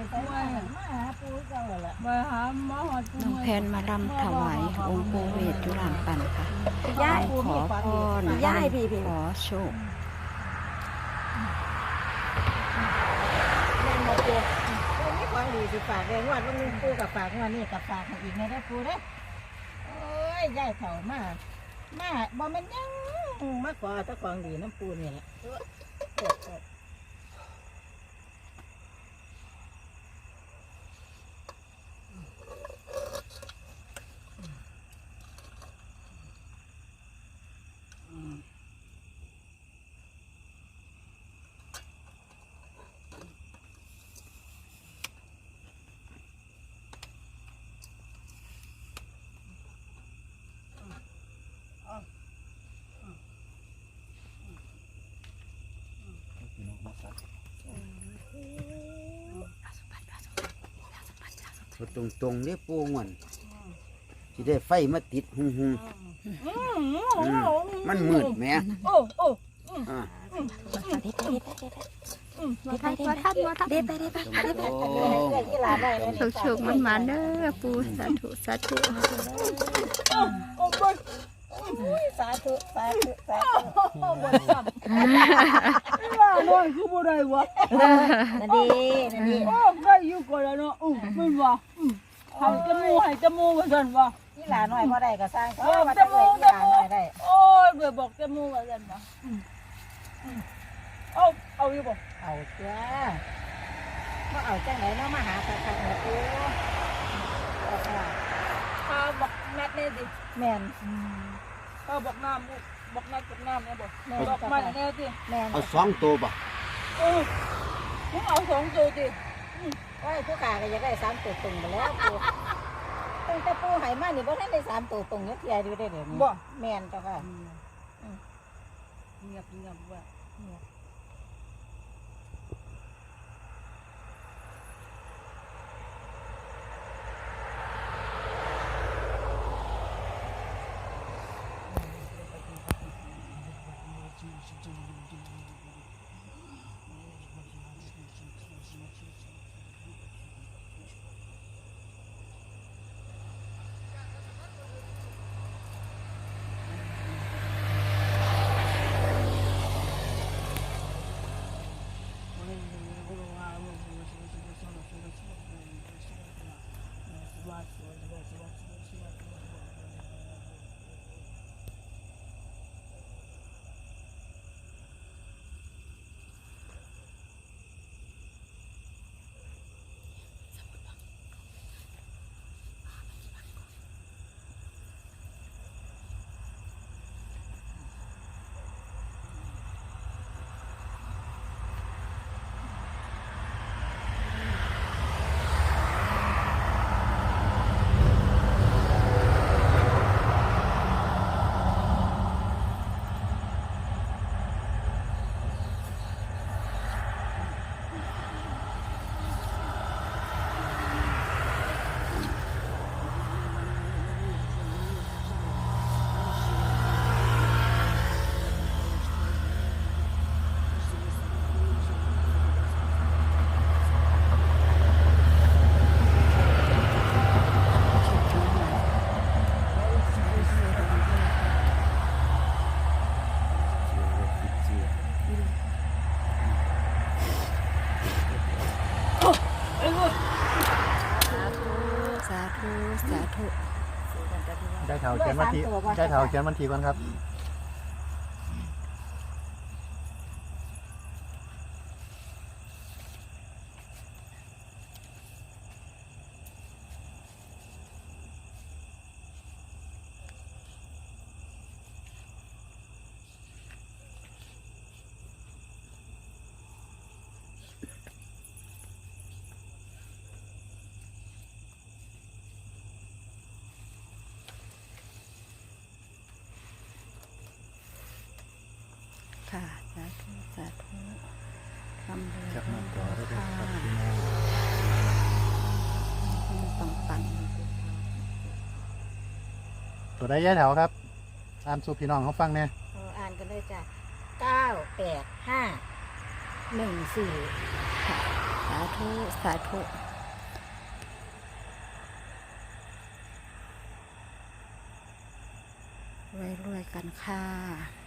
น้องแพนมาลำถวายองค์ปู่เวทจุฬาปันค่ะย่ายขอพรย่ายพี่พี่ขอโชคแม่นบ่ปูปูมีของดีสิฝากแรงวัดวันนึงปูกับฝากงวันนี้กับฝากให้อีกในได้อปูเด้อโอ้ยย่ายเฒ่ามามาบ่แม่นหยังมาขอเอาแต่ของดีน้ำปูนี่แหละเออเออเออ เอา ตรงตรงๆเด้ปูงวนสิได้ไฟมาติดหุงหุงมันมืดแหมโอ้โอ้อ่ามาทักมาทักมาทักเด็ดไปเด็ดไปตรงตรงเออเพื่อนที่ลาได้เลยโชคโชคมันมาเด้อปู่สาธุสาธุโอ้บนสาธุสาธุสาธุ โอ้บนซ้ำว่าน้อยคือบ่ได้วะนั่นดีนั่นดีโอ้ได้อยู่ก่อนแล้วเนาะอู้ไม่ว่าอืมให้จมูกให้จมูกว่าซั่นว่าที่ลาน้อยพอได้ก็สร้างเขาเออมาจจะเลมูยกที่จลามูน้อกยได้โอ้ยเบื่อบอกจมูกว่าซั่นว่าอืมอืมเอาเอาอยู่บ่เอาเจ้ามาเอาจังไหนเนาะมาหาคักคักนะปูเอาค่ะข้าบอกนัดแน่สิแม่นข้าบอกน้ำลูกบอกนัดกับน้ำแน่บ่แม่นบอกมันแน่สิแม่นเอาสองตัวบ่ เออมึงเอาสองตัวดิโอ้ยผู้ขาก็อยากได้สามตัวตรงไปแล้วปูตั้งแต่ปูใหายมานี่บ่ทันได้สามตัวตรงเนี้ยเทียอยู่ได้เดี๋ยวนี้บ่ แม่นเจ้าค่ะเงียบเงียบว่าสา ธุสาธุ ได้เถาเขียนวันที่ได้เถาเขียนวันที่ก่อนครับ ธุสาธุทำเลยจากนั้นต่อได้เลยค่ะครับปังปังตัวได้ย้ายแถวครับอ่านสู่พี่น้องเขาฟังเนี่ยเอออ่านกันเลยจ้ะเก้าแปดห้าหนึ่งสี่ค่ะสาธุสาธุรวยๆกันค่ะ